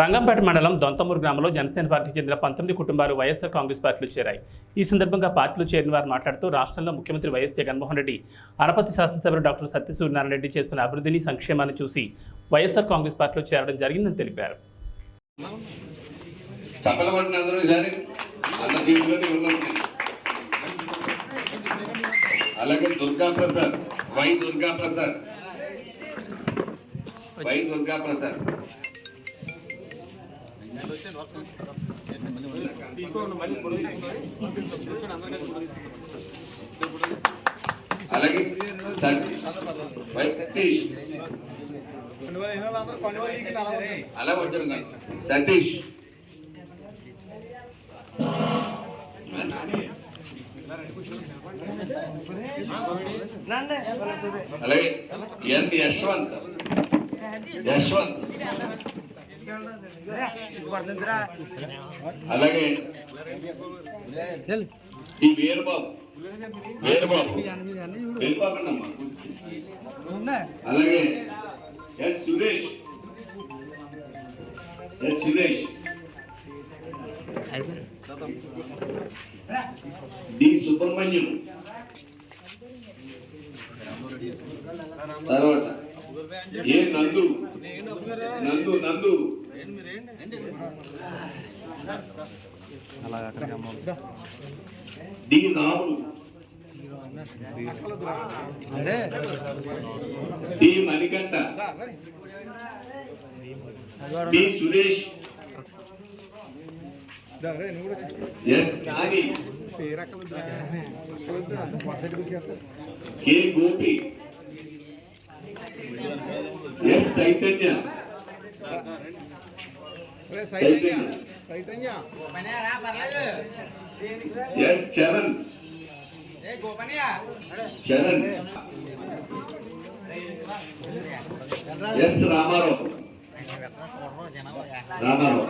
రంగంపేట మండలం దొంతమూరు గ్రామంలో జనసేన పార్టీకి చెందిన పంతొమ్మిది కుటుంబాలు వైఎస్ఆర్ కాంగ్రెస్ పార్టీలో చేరాయి. ఈ సందర్భంగా పార్టీలో చేరిన వారు మాట్లాడుతూ రాష్ట్రంలో ముఖ్యమంత్రి వైఎస్ జగన్మోహన్ రెడ్డి అనపతి శాసనసభ్యులు డాక్టర్ సత్యసూర్యనారాయణ రెడ్డి చేస్తున్న అభివృద్ధిని సంక్షేమాన్ని చూసి వైఎస్ఆర్ కాంగ్రెస్ పార్టీలో చేరడం జరిగిందని తెలిపారు. అలాగే దుర్గా ప్రసాద్ వై దుర్గా ప్రసాద్. వై దుర్గా ప్రసాద్. అలాగే సతీష్. అలా సతీష్. అలాగే ఎన్ యశ్వంత్. యశ్వంత్. అలాగే ఈ వీరబాబు వీరబాబు వెళ్ళిపోకండమ్మా అలాగే S Suresh S Suresh. D Subrahmanyam. తర్వాత ఏ Nandu? Nandu Nandu. D Ramudu D Manikanta D Suresh S Gopi S Chaitanya S Charan Charan S Ramarao Ramarao